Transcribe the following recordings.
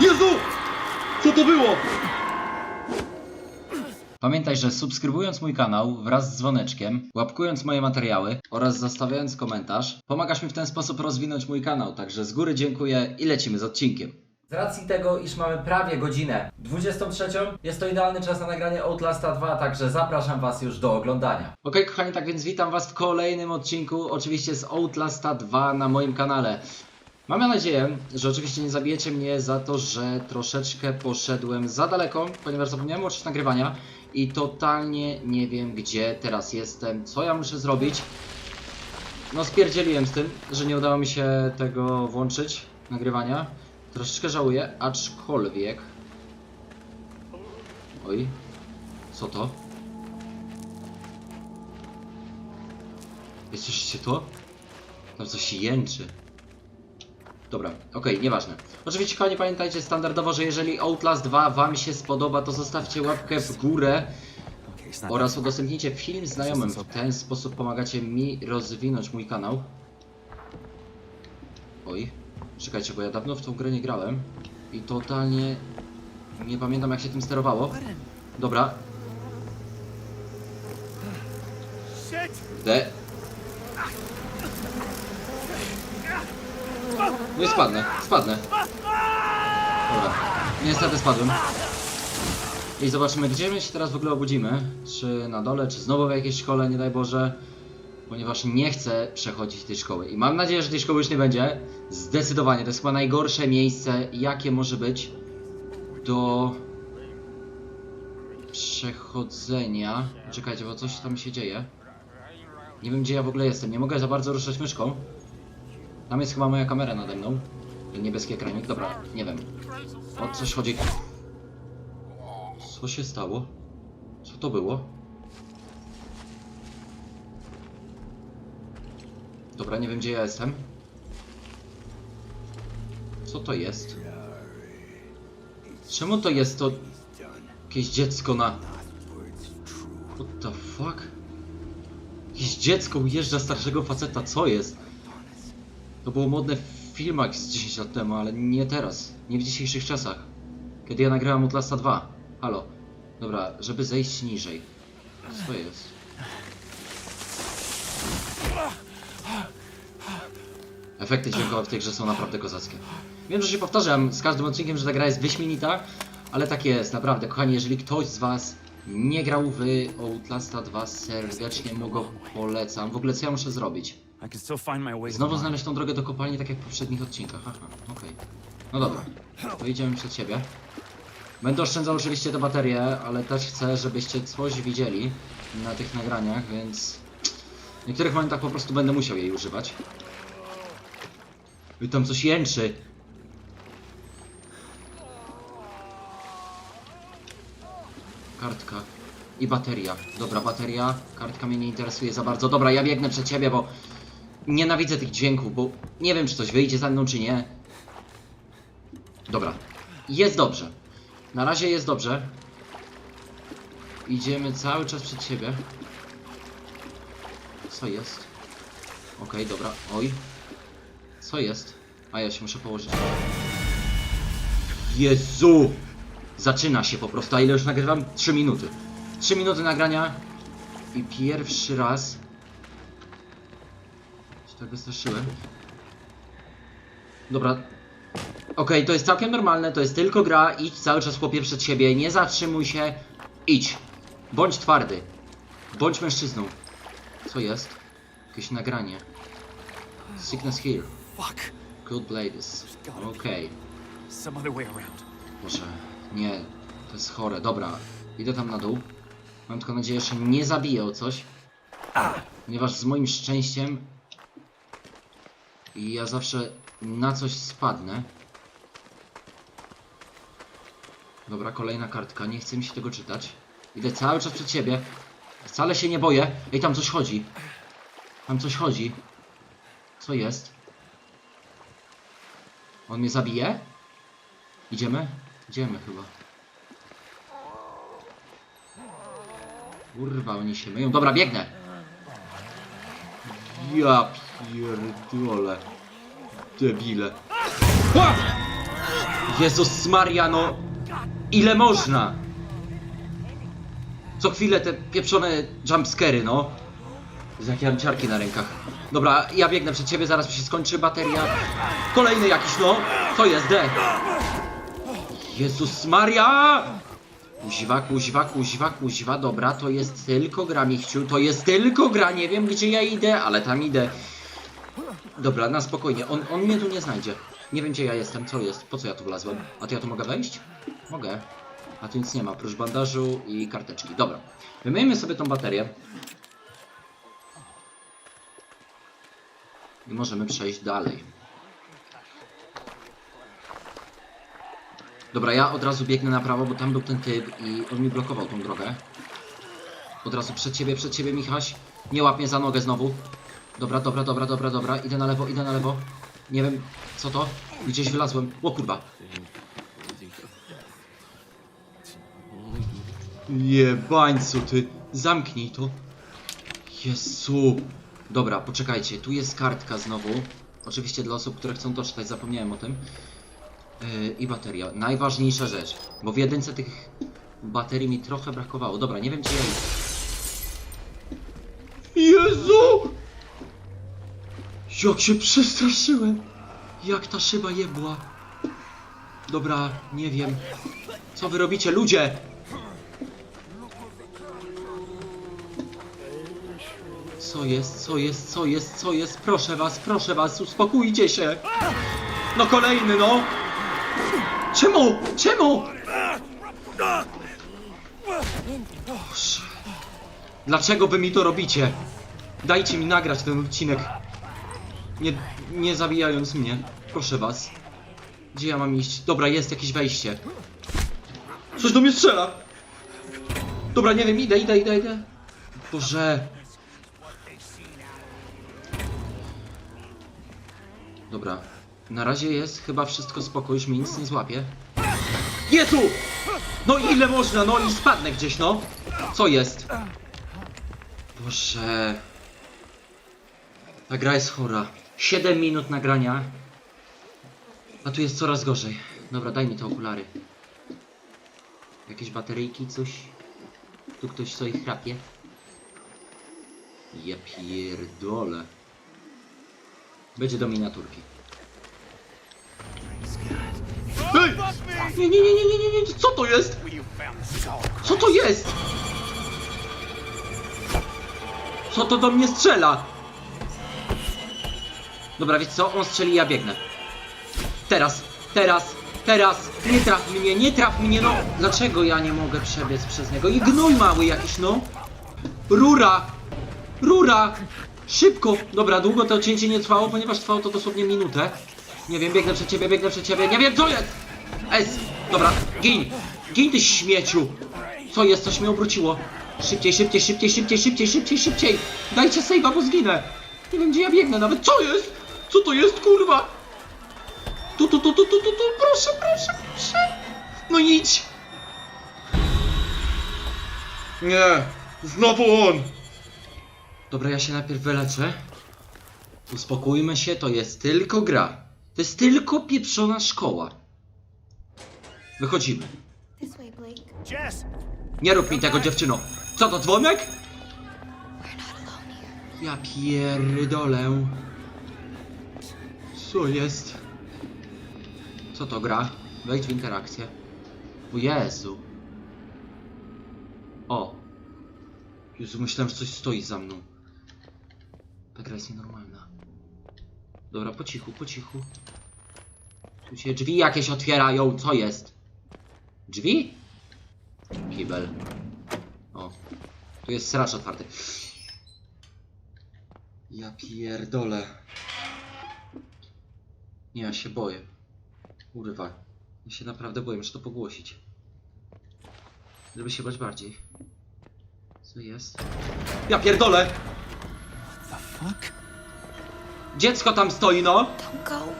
Jezu! Co to było? Pamiętaj, że subskrybując mój kanał wraz z dzwoneczkiem, łapkując moje materiały oraz zostawiając komentarz, pomagasz mi w ten sposób rozwinąć mój kanał, także z góry dziękuję i lecimy z odcinkiem. Z racji tego, iż mamy prawie godzinę 23, jest to idealny czas na nagranie Outlasta 2, także zapraszam Was już do oglądania. Ok, kochani, tak więc witam Was w kolejnym odcinku, oczywiście z Outlasta 2 na moim kanale. Mam nadzieję, że oczywiście nie zabijecie mnie za to, że troszeczkę poszedłem za daleko, ponieważ zapomniałem włączyć nagrywania i totalnie nie wiem, gdzie teraz jestem, co ja muszę zrobić. No spierdzieliłem z tym, że nie udało mi się tego włączyć, nagrywania. Troszeczkę żałuję, aczkolwiek... Oj, co to? Słyszycie to? Tam coś jęczy. Dobra, okej, nieważne. Oczywiście, kochani, pamiętajcie standardowo, że jeżeli Outlast 2 Wam się spodoba, to zostawcie łapkę w górę oraz udostępnijcie film znajomym. W ten sposób pomagacie mi rozwinąć mój kanał. Oj, czekajcie, bo ja dawno w tą grę nie grałem i totalnie nie pamiętam jak się tym sterowało. Dobra. D. No i spadnę, spadnę. Dobra, niestety spadłem. I zobaczymy, gdzie my się teraz w ogóle obudzimy. Czy na dole, czy znowu w jakiejś szkole, nie daj Boże. Ponieważ nie chcę przechodzić tej szkoły. I mam nadzieję, że tej szkoły już nie będzie. Zdecydowanie, to jest chyba najgorsze miejsce, jakie może być do przechodzenia. Czekajcie, bo coś tam się dzieje. Nie wiem, gdzie ja w ogóle jestem. Nie mogę za bardzo ruszać myszką. Tam jest chyba moja kamera nade mną. Niebieski ekranik. Dobra, nie wiem. O coś chodzi. Co się stało? Co to było? Dobra, nie wiem gdzie ja jestem. Co to jest? Czemu to jest to jakieś dziecko na... What the fuck? Jakieś dziecko ujeżdża starszego faceta, co jest? To było modne w filmach z 10 lat temu, ale nie teraz. Nie w dzisiejszych czasach. Kiedy ja nagrałem Outlasta 2. Halo. Dobra, żeby zejść niżej. Co jest? Efekty dźwiękowe w tej grze są naprawdę kozackie. Wiem, że się powtarzam z każdym odcinkiem, że ta gra jest wyśmienita, ale tak jest, naprawdę. Kochani, jeżeli ktoś z Was nie grał w Outlasta 2, serdecznie mu go polecam. W ogóle co ja muszę zrobić? I can still find my way. Znowu znaleźć tą drogę do kopalni, tak jak w poprzednich odcinkach. Aha, okej. No dobra, to idziemy przed siebie. Będę oszczędzał oczywiście te baterie, ale też chcę, żebyście coś widzieli na tych nagraniach, więc w niektórych momentach po prostu będę musiał jej używać. I tam coś jęczy. Kartka. I bateria. Dobra, bateria. Kartka mnie nie interesuje za bardzo. Dobra, ja biegnę przed ciebie, bo nienawidzę tych dźwięków, bo nie wiem, czy coś wyjdzie za mną, czy nie. Dobra. Jest dobrze. Na razie jest dobrze. Idziemy cały czas przed siebie. Co jest? Okej, dobra. Oj. Co jest? A ja się muszę położyć. Jezu! Zaczyna się po prostu. A ile już nagrywam? 3 minuty. 3 minuty nagrania i pierwszy raz tak wystraszyłem. Dobra. Okej, to jest całkiem normalne, to jest tylko gra. Idź cały czas chłopie przed siebie, nie zatrzymuj się. Idź. Bądź twardy. Bądź mężczyzną. Co jest? Jakieś nagranie. Sickness here. Fuck. Good Blades. Okej. Around. Boże, nie, to jest chore. Dobra, idę tam na dół. Mam tylko nadzieję, że nie zabiję o coś. Ponieważ z moim szczęściem ja zawsze na coś spadnę. Dobra, kolejna kartka. Nie chce mi się tego czytać. Idę cały czas przed siebie. Wcale się nie boję. Ej, tam coś chodzi. Tam coś chodzi. Co jest? On mnie zabije? Idziemy? Idziemy chyba. Kurwa, oni się myją. Dobra, biegnę! Ja pierdolę. Debile. A! Jezus Maria, no ile można? Co chwilę te pieprzone jumpscary, no. Z jakie mam ciarki na rękach. Dobra, ja biegnę przed ciebie, zaraz mi się skończy bateria. Kolejny jakiś, no. Co jest, D? Jezus Maria! Kuźwa, kuźwa, kuźwa, kuźwa, dobra, to jest tylko gra, Michciu, to jest tylko gra, nie wiem gdzie ja idę, ale tam idę. Dobra, na spokojnie, on, on mnie tu nie znajdzie. Nie wiem gdzie ja jestem, co jest, po co ja tu wlazłem. A to ja tu mogę wejść? Mogę. A tu nic nie ma, prócz bandażu i karteczki. Dobra, wymyjmy sobie tą baterię. I możemy przejść dalej. Dobra, ja od razu biegnę na prawo, bo tam był ten typ i on mi blokował tą drogę. Od razu przed ciebie, przed ciebie, Michaś. Nie łap mnie za nogę znowu. Dobra, dobra, dobra, dobra, dobra. Idę na lewo, idę na lewo. Nie wiem, co to? Gdzieś wylazłem. O kurwa. Jebańcu, ty. Zamknij to. Jezu. Dobra, poczekajcie. Tu jest kartka znowu. Oczywiście dla osób, które chcą doczytać, zapomniałem o tym. Yy, I bateria. Najważniejsza rzecz. Bo w jedynce tych baterii mi trochę brakowało. Dobra, nie wiem gdzie ja jestem. Jezu! Jak się przestraszyłem! Jak ta szyba jebła. Dobra, nie wiem. Co wy robicie, ludzie? Co jest, co jest, co jest, co jest? Proszę was, proszę was, uspokójcie się! No kolejny, no! Czemu? Czemu? Boże. Dlaczego wy mi to robicie? Dajcie mi nagrać ten odcinek. Nie, nie zabijając mnie. Proszę was. Gdzie ja mam iść? Dobra, jest jakieś wejście. Coś do mnie strzela! Dobra, nie wiem, idę, idę, idę, idę. Boże. Dobra. Na razie jest chyba wszystko spoko, już mi nic nie złapie. Jezu! No ile można, no i spadnę gdzieś, no. Co jest? Boże. Ta gra jest chora. 7 minut nagrania. A tu jest coraz gorzej. Dobra, daj mi te okulary. Jakieś bateryjki, coś? Tu ktoś stoi chrapie? Ja pierdolę. Będzie do miniaturki. Ej! Nie, nie, nie, nie, nie, nie, nie, co to jest? Co to jest? Co to do mnie strzela? Dobra, wiecie co? On strzeli, ja biegnę. Teraz, teraz, teraz. Nie traf mnie, nie traf mnie, no. Dlaczego ja nie mogę przebiec przez niego? I gnój mały jakiś, no. Rura! Rura! Szybko! Dobra, długo to cięcie nie trwało, ponieważ trwało to dosłownie minutę. Nie wiem, biegnę przed ciebie, biegnę przed ciebie. Nie wiem, co jest! S! Dobra, gin! Gin, ty śmieciu! Co jest? Coś mnie obróciło. Szybciej, szybciej, szybciej, szybciej, szybciej, szybciej, szybciej! Dajcie save'a, bo zginę! Nie wiem, gdzie ja biegnę nawet. Co jest? Co to jest, kurwa? Tu, tu, tu, tu, tu, tu, tu, proszę, proszę, proszę! No idź! Nie, znowu on! Dobra, ja się najpierw wyleczę. Uspokójmy się, to jest tylko gra. To jest tylko pieprzona szkoła. Wychodzimy. Jess! Nie rób mi tego, dziewczyno. Co to, dzwonek? Ja pierdolę. Co jest? Co to gra? Wejdź w interakcję. O Jezu. O. Jezu, myślałem, że coś stoi za mną. Ta gra jest nienormalna. Dobra, po cichu, po cichu. Tu się drzwi jakieś otwierają, co jest? Drzwi? Kibel. O. Tu jest sracz otwarty. Ja pierdolę. Nie, ja się boję. Kurwa. Ja się naprawdę boję, muszę to pogłosić. Żeby się bać bardziej. Co jest? Ja pierdolę! The fuck? Dziecko tam stoi, no! Don't go.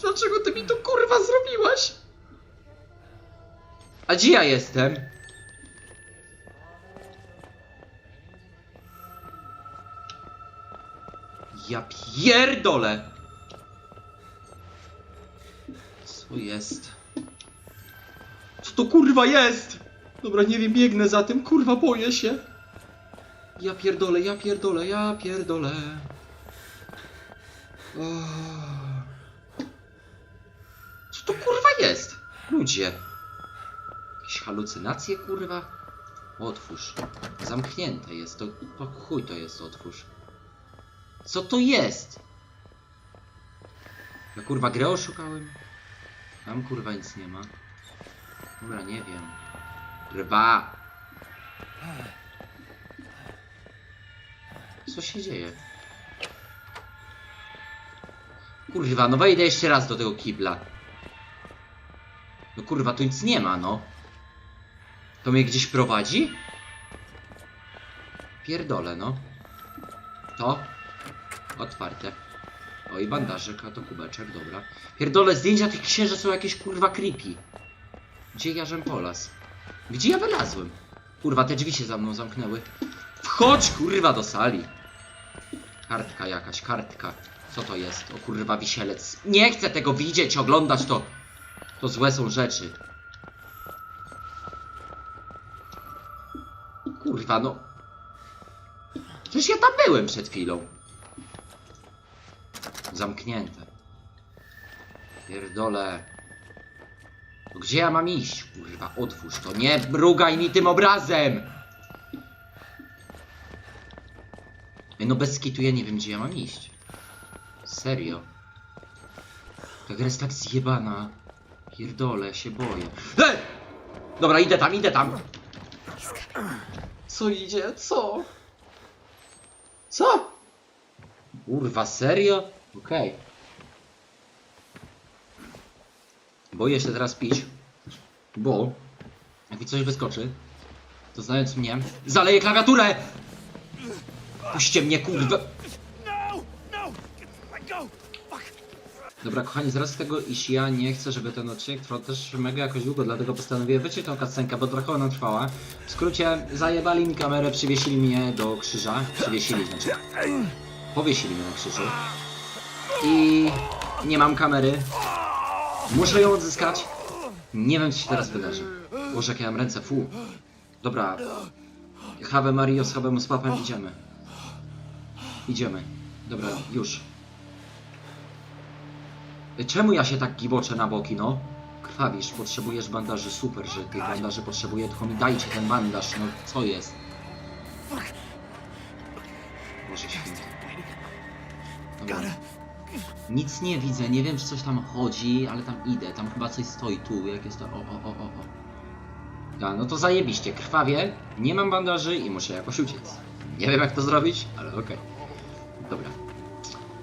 Dlaczego ty mi to kurwa zrobiłaś? A gdzie ja jestem? Ja pierdolę! Co jest? Co to kurwa jest? Dobra, nie wiem, biegnę za tym, kurwa, boję się. Ja pierdolę, ja pierdolę, ja pierdolę. O. Co to kurwa jest? Ludzie. Jakieś halucynacje, kurwa? Otwórz. Zamknięte jest, to chuj to jest, otwórz. Co to jest? Ja kurwa grę oszukałem? Tam kurwa nic nie ma. Dobra, nie wiem. Rwa! Co się dzieje? Kurwa, no wejdę jeszcze raz do tego kibla. No kurwa, tu nic nie ma, no. To mnie gdzieś prowadzi? Pierdolę, no. To? Otwarte. O i bandażyk, a to kubeczek, dobra. Pierdolę, zdjęcia tych księży są jakieś kurwa creepy. Gdzie Jarzem Polas? Gdzie ja wylazłem? Kurwa, te drzwi się za mną zamknęły. Wchodź kurwa do sali. Kartka jakaś, kartka. Co to jest? O kurwa, wisielec. Nie chcę tego widzieć, oglądać to. To złe są rzeczy. Kurwa, no. Przecież ja tam byłem przed chwilą. Zamknięte. Pierdolę. No gdzie ja mam iść? Kurwa, otwórz to. Nie mrugaj mi tym obrazem! No bez ja nie wiem, gdzie ja mam iść. Serio. Ta gra jest tak zjebana. Pierdolę, się boję. Ej! Dobra, idę tam, idę tam. Co idzie? Co? Co? Kurwa, serio? Okej. Boję się teraz pić, bo jak mi coś wyskoczy, to znając mnie, zaleję klawiaturę! Puśćcie mnie, kurwa! Dobra, kochani, z tego, iż ja nie chcę, żeby ten odcinek trwał też mega jakoś długo, dlatego postanowiłem wyciąć tą kascenkę, bo trochę ona trwała. W skrócie, zajebali mi kamerę, przywiesili mnie do krzyża. Przywiesili, znaczy. Powiesili mnie na krzyżu. I nie mam kamery. Muszę ją odzyskać. Nie wiem, co się teraz wydarzy. Boże, jak ja mam ręce, fu. Dobra. Have Mario z Habemus Papem, idziemy. Idziemy. Dobra, już. Czemu ja się tak giboczę na boki, no? Krwawisz, potrzebujesz bandaży, super, że tych bandaży potrzebuję, tylko mi dajcie ten bandaż, no co jest? Boże święty. Dobra. Nic nie widzę, nie wiem, czy coś tam chodzi, ale tam idę. Tam chyba coś stoi tu, jak jest to... O, o, o, o, o. A, no to zajebiście, krwawie, nie mam bandaży i muszę jakoś uciec. Nie wiem, jak to zrobić, ale okej. Okay. Dobra.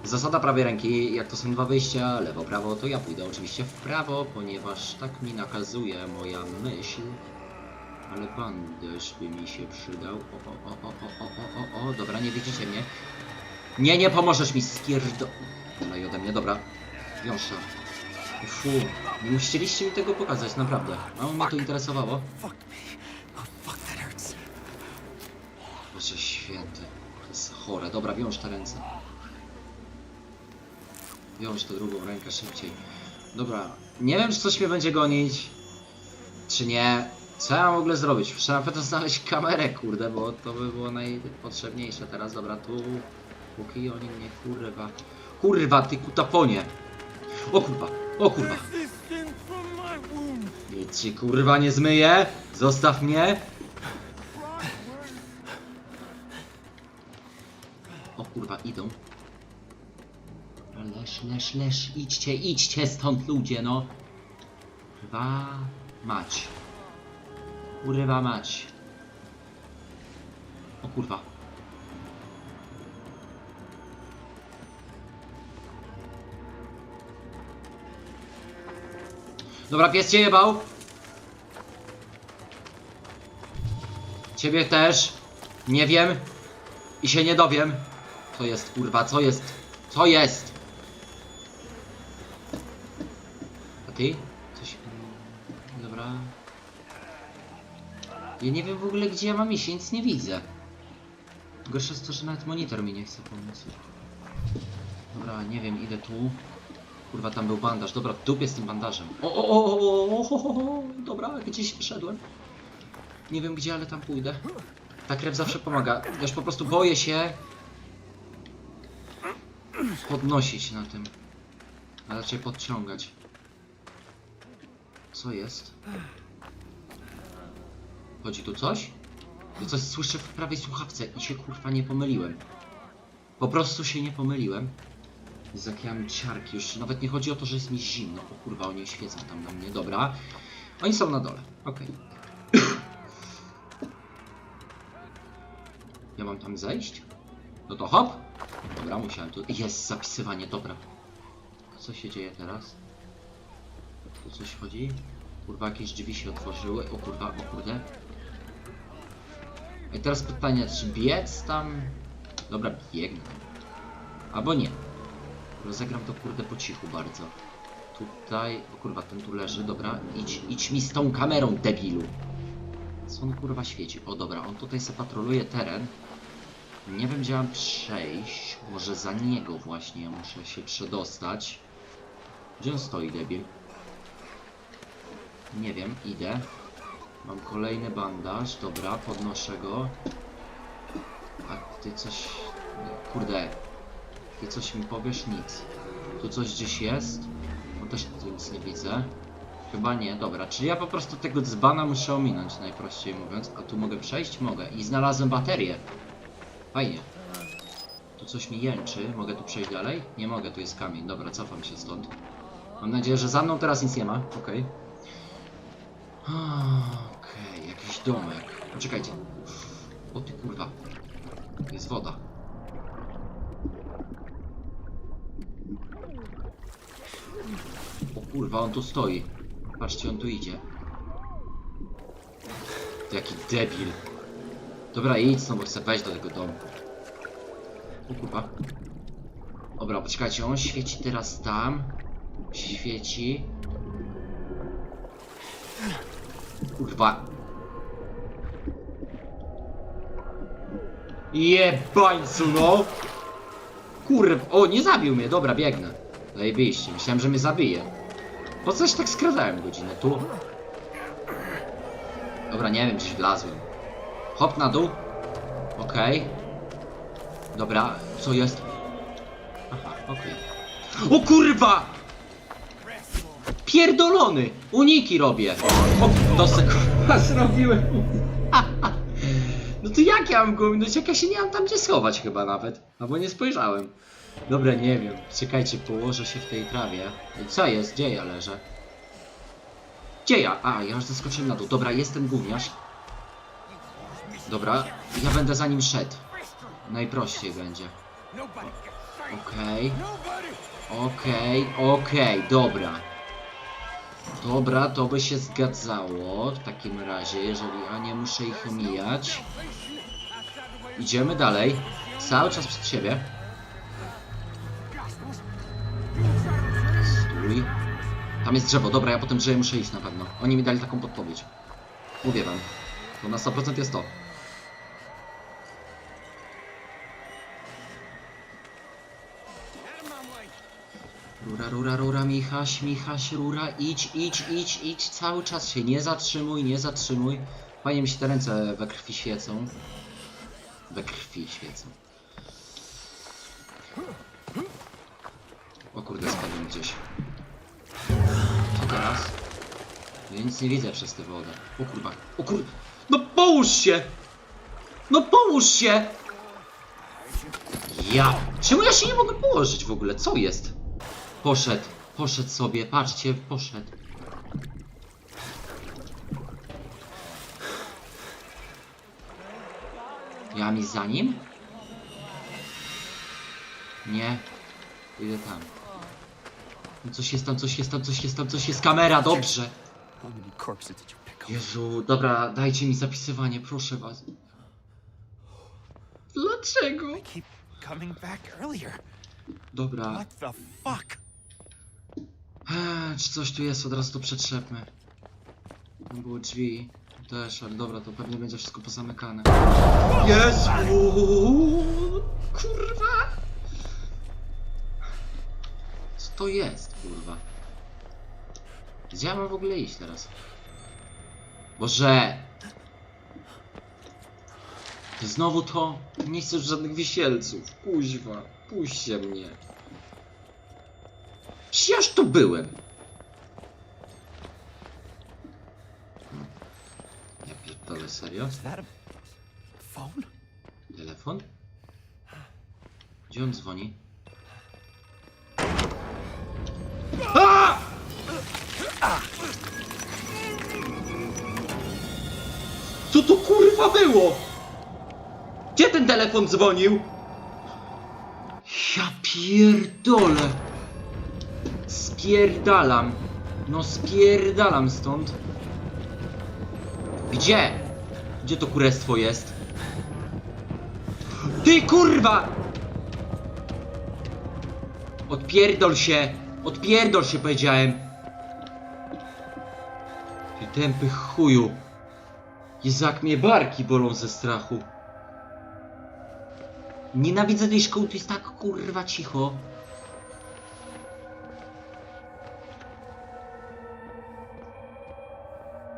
Zasada prawej ręki, jak to są dwa wyjścia, lewo, prawo, to ja pójdę oczywiście w prawo, ponieważ tak mi nakazuje moja myśl. Ale bandaż by mi się przydał. O, o, o, o, o, o, o, o, dobra, nie widzicie mnie. Nie, nie pomożesz mi, skierdo... No i ode mnie, dobra. Wiąższa. Fu, nie chcieliście mi tego pokazać, naprawdę. Mało mnie to interesowało. Boże święty. To jest chore. Dobra, wiąż te ręce. Wiąż tę drugą rękę szybciej. Dobra. Nie wiem, czy coś mnie będzie gonić. Czy nie. Co ja mam w ogóle zrobić? Muszę na pewno znaleźć kamerę, kurde, bo to by było najpotrzebniejsze teraz. Dobra, tu. Póki oni mnie kurwa. Kurwa, ty kutafonie. O kurwa, o kurwa. Nic ci kurwa nie zmyje. Zostaw mnie. O kurwa, idą. Leż, leż, leż, idźcie, idźcie stąd ludzie, no. Kurwa mać. Kurwa mać. O kurwa. Dobra, pies cię jebał. Ciebie też. Nie wiem. I się nie dowiem. Co jest, kurwa, co jest? Co jest? A ty? Coś... Dobra. Ja nie wiem w ogóle, gdzie ja mam iść, nic nie widzę. Gorsze jest to, że nawet monitor mi nie chce pomóc. Dobra, nie wiem, idę tu. Kurwa, tam był bandaż. Dobra, w dupie z tym bandażem. O, o, o, o, o, o, o, dobra, gdzieś wyszedłem. Nie wiem gdzie, ale tam pójdę. Ta krew zawsze pomaga. Już po prostu boję się podnosić na tym. A raczej podciągać. Co jest? Chodzi tu coś? Ja coś słyszę w prawej słuchawce i się kurwa nie pomyliłem. Po prostu się nie pomyliłem. Z ciarki już. Nawet nie chodzi o to, że jest mi zimno. O kurwa, oni świecą tam na mnie. Dobra. Oni są na dole. Okej. ja mam tam zejść? No to hop. Dobra, musiałem tu... Jest zapisywanie, dobra. Co się dzieje teraz? Tu coś chodzi? Kurwa, jakieś drzwi się otworzyły. O kurwa, o kurde. I teraz pytanie, czy biec tam? Dobra, biegnę. Albo nie. Rozegram to kurde po cichu bardzo. Tutaj, o kurwa, ten tu leży, dobra. Idź, idź mi z tą kamerą, debilu. Co on kurwa świeci? O dobra, on tutaj se patroluje teren. Nie wiem gdzie mam przejść. Może za niego właśnie muszę się przedostać. Gdzie on stoi, debil? Nie wiem, idę. Mam kolejny bandaż, dobra, podnoszę go. A ty coś... Kurde. Ty coś mi powiesz? Nic. Tu coś gdzieś jest? No też tu nic nie widzę. Chyba nie, dobra. Czyli ja po prostu tego dzbana muszę ominąć, najprościej mówiąc. A tu mogę przejść? Mogę. I znalazłem baterię. Fajnie. Tu coś mi jęczy. Mogę tu przejść dalej? Nie mogę, tu jest kamień. Dobra, cofam się stąd. Mam nadzieję, że za mną teraz nic nie ma. Okej. Okej, jakiś domek. Poczekajcie. O ty kurwa. Jest woda. O kurwa, on tu stoi. Patrzcie, on tu idzie. Jaki debil. Dobra, idź no bo chcę wejść do tego domu. O kurwa. Dobra, poczekajcie, on świeci teraz tam. Świeci. Kurwa. Jebańcu, no! Kurw, o, nie zabił mnie, dobra, biegnę. Zajebiście, myślałem, że mnie zabije. Po coś tak skradałem godzinę, tu? Dobra, nie wiem, gdzieś wlazłem. Hop na dół. Okej. Dobra, co jest? Aha, okej. O kurwa! Pierdolony! Uniki robię! O, to kurwa zrobiłem. No to jak ja mam go minąć, jak ja się nie mam tam gdzie schować chyba nawet. Albo nie spojrzałem. Dobra, nie wiem. Czekajcie, położę się w tej trawie. Co jest? Gdzie ja leżę? Gdzie ja? A, ja już zeskoczyłem na dół. Dobra, jest ten gówniarz. Dobra, ja będę za nim szedł. Najprościej będzie. Okej, okej, okej, dobra. Dobra, to by się zgadzało w takim razie, jeżeli ja nie muszę ich mijać. Idziemy dalej. Cały czas przed siebie. Stój. Tam jest drzewo, dobra, ja po tym drzewie muszę iść na pewno. Oni mi dali taką podpowiedź. Mówię wam. To na 100% jest to. Rura, rura, rura, Michaś, Michaś, rura, idź, idź, idź, idź, cały czas się nie zatrzymuj, nie zatrzymuj. Fajnie mi się te ręce we krwi świecą. We krwi świecą. O kurde, spadłem gdzieś. Teraz? Ja nic nie widzę przez tę wodę. O kurwa, o kur... No połóż się! No połóż się! Ja! Czemu ja się nie mogę położyć w ogóle? Co jest? Poszedł, poszedł sobie, patrzcie, poszedł. Ja mi za nim? Nie. Idę tam. Coś jest tam, coś jest tam, coś jest tam, coś jest. Kamera, dobrze. Jezu, dobra, dajcie mi zapisywanie, proszę was. Dlaczego? Dobra. Eee, czy coś tu jest? Od razu to przetrzepmy. Tam były drzwi. Też, ale dobra, to pewnie będzie wszystko pozamykane. Jezu! Kurwa! Co to jest, kurwa? Gdzie ja mam w ogóle iść teraz? Boże! Znowu to? Nie chcę już żadnych wisielców. Kuźwa, puśćcie mnie. Przecież tu byłem. Hmm. Ja pierdolę, serio? Telefon? Gdzie on dzwoni? Co to kurwa było? Gdzie ten telefon dzwonił? Ja pierdolę. Spierdalam. No spierdalam stąd. Gdzie? Gdzie to kurestwo jest? Ty kurwa! Odpierdol się! Odpierdol się powiedziałem! Ty tępy chuju! Jak mnie barki bolą ze strachu. Nienawidzę tej szkoły, tu jest tak kurwa cicho.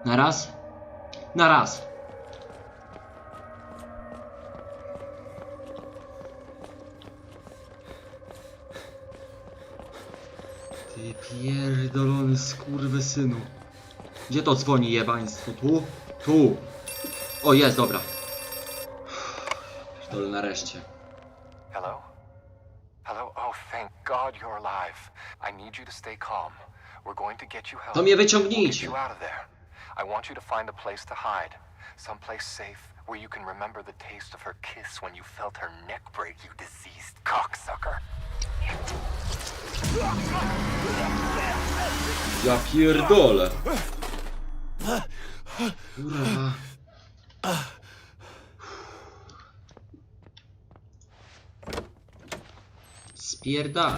Na raz? Na raz. Skurwysynu. Gdzie to dzwoni jebaństwo? Tu? Tu. O, jest, dobra. Pierdolę nareszcie. Hello? Hello? Oh, thank God you're alive. I need you to stay calm. We're going to get you help. To mnie We'll get wyciągnijcie. you out of there. I want you to find a place to hide. Someplace safe where you can remember the taste of her kiss when you felt her neck break, you diseased cocksucker. Ja pierdolę. Kurwa. Spierdala.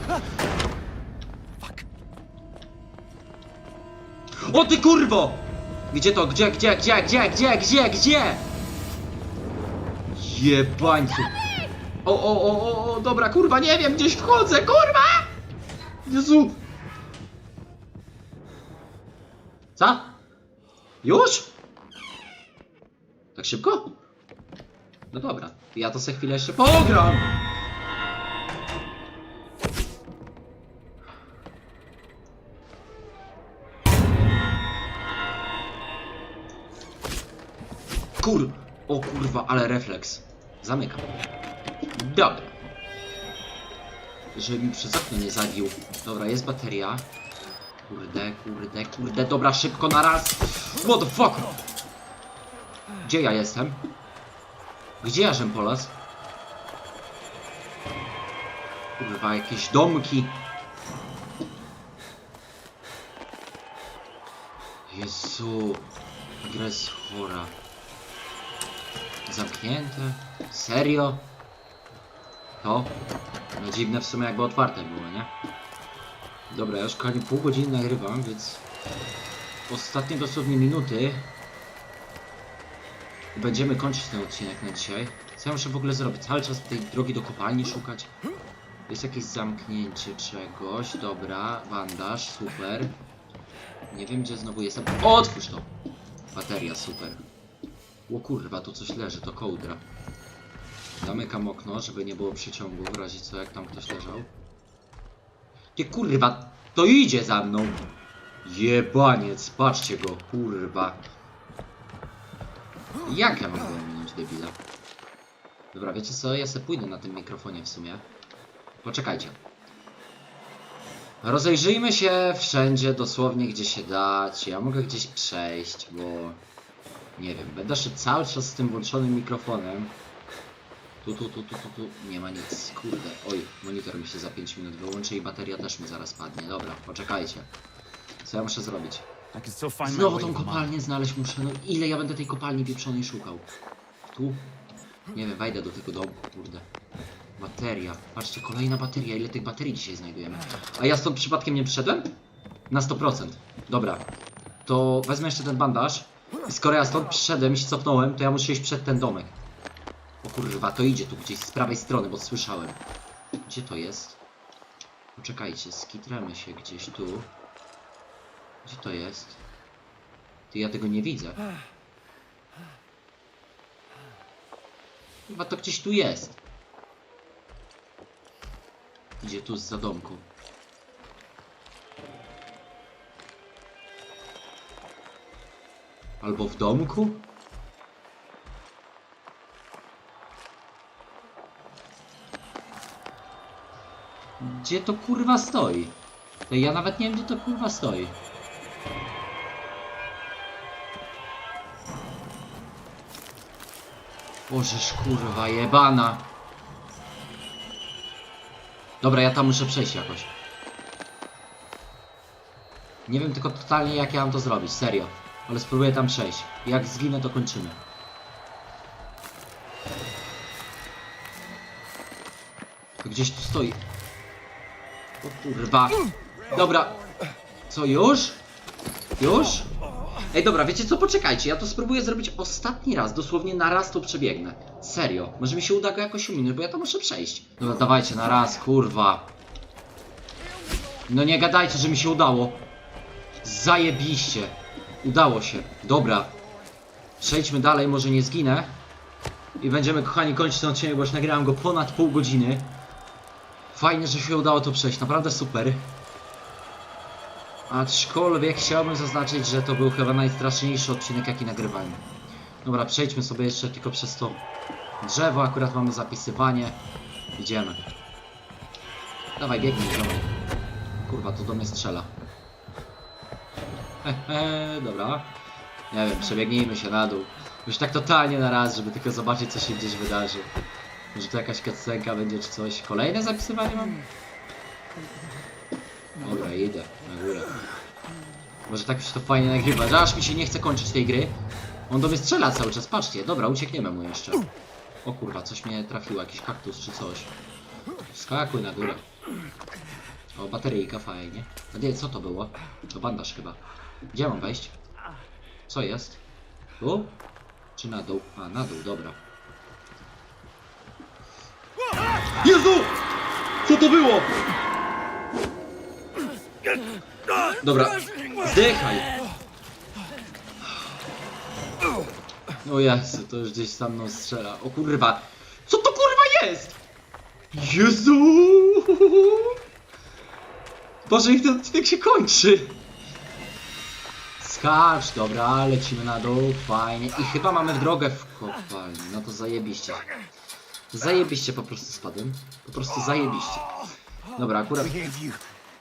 O ty kurwo! Gdzie to? Gdzie, gdzie, gdzie, gdzie, gdzie, gdzie, gdzie? Jebańcu. O, o, o, o, o, dobra, kurwa, nie wiem, gdzieś wchodzę, kurwa! Jezu! Co? Już? Tak szybko? No dobra, ja to se chwilę jeszcze pogram. Kur... O kurwa, ale refleks. Zamykam. Dobra. Żeby mi przez okno nie zabił. Dobra, jest bateria. Kurde, kurde, kurde, dobra, szybko na raz. Fuck? Gdzie ja jestem? Gdzie ja żem polas? Kurwa, jakieś domki. Jezu, gra chora. Zamknięte? Serio? To? No dziwne w sumie jakby otwarte było, nie? Dobra, ja już kochani pół godziny nagrywam, więc ostatnie dosłownie minuty będziemy kończyć ten odcinek na dzisiaj. Co ja muszę w ogóle zrobić? Cały czas tej drogi do kopalni szukać? Jest jakieś zamknięcie czegoś, dobra, bandaż, super. Nie wiem gdzie znowu jestem. Otwórz to! Bateria, super. O kurwa, tu coś leży, to kołdra. Zamykam okno, żeby nie było przyciągu, w razie co jak tam ktoś leżał. Ty kurwa, to idzie za mną. Jebaniec, patrzcie go, kurwa. Jak ja mam go minąć, debila? Dobra, wiecie co, ja se pójdę na tym mikrofonie w sumie. Poczekajcie. Rozejrzyjmy się wszędzie, dosłownie gdzie się dać. Ja mogę gdzieś przejść, bo... Nie wiem, będę szedł cały czas z tym włączonym mikrofonem. Tu, tu, tu, tu, tu, tu. Nie ma nic. Kurde. Oj, monitor mi się za 5 minut wyłączy i bateria też mi zaraz padnie. Dobra, poczekajcie. Co ja muszę zrobić? Znowu tą kopalnię znaleźć muszę. No ile ja będę tej kopalni pieprzonej szukał? Tu? Nie wiem, wejdę do tego domu, kurde. Bateria. Patrzcie, kolejna bateria. Ile tych baterii dzisiaj znajdujemy? A ja stąd przypadkiem nie przyszedłem? Na 100%. Dobra. To wezmę jeszcze ten bandaż. I skoro ja stąd przyszedłem i się cofnąłem, to ja muszę iść przed ten domek. Kurwa, to idzie tu gdzieś z prawej strony, bo słyszałem. Gdzie to jest? Poczekajcie, skitramy się gdzieś tu. Gdzie to jest? Ty, ja tego nie widzę. Chyba to gdzieś tu jest. Idzie tu z zadomku. Albo w domku? Gdzie to kurwa stoi? To ja nawet nie wiem, gdzie to kurwa stoi. Bożeż kurwa jebana. Dobra, ja tam muszę przejść jakoś. Nie wiem tylko totalnie jak ja mam to zrobić, serio. Ale spróbuję tam przejść. Jak zginę to kończymy. To gdzieś tu stoi. Kurwa. Dobra. Co, już? Już? Ej, dobra, wiecie co? Poczekajcie, ja to spróbuję zrobić ostatni raz. Dosłownie na raz to przebiegnę. Serio. Może mi się uda go jakoś ominąć, bo ja to muszę przejść. Dobra, dawajcie, na raz, kurwa. No nie gadajcie, że mi się udało. Zajebiście. Udało się. Dobra. Przejdźmy dalej, może nie zginę. I będziemy, kochani, kończyć ten odcinek, bo już nagrałem go ponad pół godziny. Fajnie, że się udało to przejść, naprawdę super. Aczkolwiek chciałbym zaznaczyć, że to był chyba najstraszniejszy odcinek, jaki nagrywałem. Dobra, przejdźmy sobie jeszcze tylko przez to drzewo, akurat mamy zapisywanie. Idziemy. Dawaj, biegnij, ziomek. Kurwa, to do mnie strzela. Hehe, dobra. Nie wiem, przebiegnijmy się na dół. Już tak totalnie na raz, żeby tylko zobaczyć, co się gdzieś wydarzy. Może to jakaś cutscenka będzie czy coś. Kolejne zapisywanie mam? Dobra, idę na górę. Może tak się to fajnie nagrywa, że aż mi się nie chce kończyć tej gry. On do mnie strzela cały czas, patrzcie. Dobra, uciekniemy mu jeszcze. O kurwa, coś mnie trafiło, jakiś kaktus czy coś. Skakuj na górę. O, bateryjka, fajnie. A nie, co to było? To bandaż chyba. Gdzie mam wejść? Co jest? Tu? Czy na dół? A, na dół, dobra. Jezu! Co to było? Dobra, zdychaj! O Jezu, to już gdzieś tam mną strzela. O kurwa! Co to kurwa jest? Jezu! Boże, jak ten odcinek się kończy! Skacz, dobra, lecimy na dół, fajnie. I chyba mamy drogę w kopalni, no to zajebiście. Zajebiście po prostu spadłem. Po prostu zajebiście. Dobra, akurat...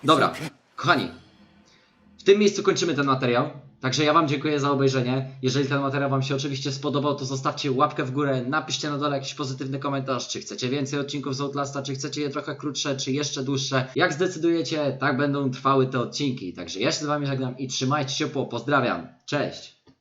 Dobra, kochani, w tym miejscu kończymy ten materiał. Także ja Wam dziękuję za obejrzenie. Jeżeli ten materiał Wam się oczywiście spodobał, to zostawcie łapkę w górę, napiszcie na dole jakiś pozytywny komentarz, czy chcecie więcej odcinków z Outlasta, czy chcecie je trochę krótsze, czy jeszcze dłuższe. Jak zdecydujecie, tak będą trwały te odcinki. Także ja się z Wami żegnam i trzymajcie się ciepło. Pozdrawiam. Cześć!